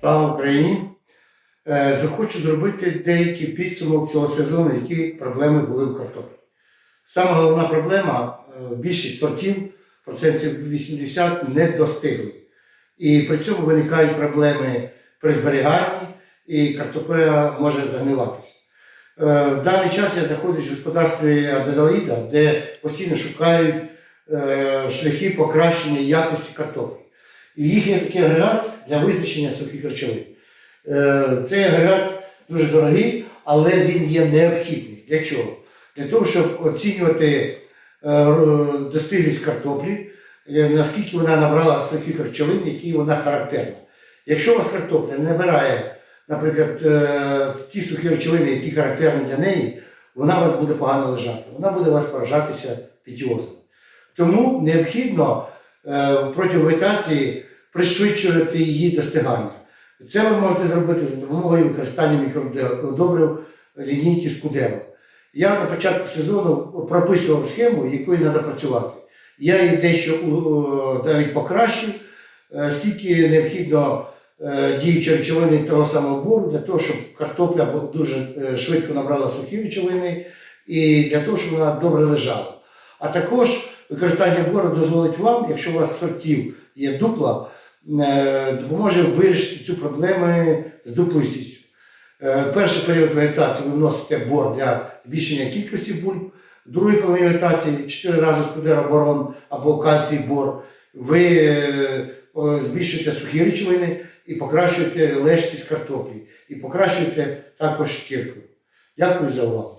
Слава Україні! Е, Захочу зробити деякий підсумок цього сезону, які проблеми були в картоплі. Сама головна проблема е, більшість сортів, процентів 80, не достигли. І при цьому виникають проблеми при зберіганні, і картопля може загниватися. Е, В даний час я знаходжусь в господарстві Аделаїда, де постійно шукають шляхи покращення якості картоплі. І їхній такий агрегат для визначення сухих речовин. Е, Цей агрегат дуже дорогий, але він є необхідний. Для чого? Для того, щоб оцінювати е, достиглість картоплі, е, наскільки вона набрала сухих речовин, які вона характерна. Якщо у вас картопля не набирає, наприклад, ті сухі речовини, які характерні для неї, вона у вас буде погано лежати, вона буде у вас поражатися пітіозом. Тому необхідно протягом вегетації пришвидшувати її достигання. Це ви можете зробити за допомогою використання мікродобрив лінійки Скудеро. Я на початку сезону прописував схему, якою треба працювати. Я її дещо у- навіть покращив, е, скільки необхідно е, діючої речовини того самого бору, для того, щоб картопля дуже е, швидко набрала сухі речовини і для того, щоб вона добре лежала. А також використання бору дозволить вам, якщо у вас сортів є дупла, е, допоможе вирішити цю проблему з дуплистістю. Е, Перший період вегетації ви вносите бор для збільшення кількості бульб, другий половині вегетації 4 рази скудероборон або кальцій бор. Ви е, збільшуєте сухі речовини і покращуєте лежкість картоплі, і покращуєте також шкірку. Дякую за увагу.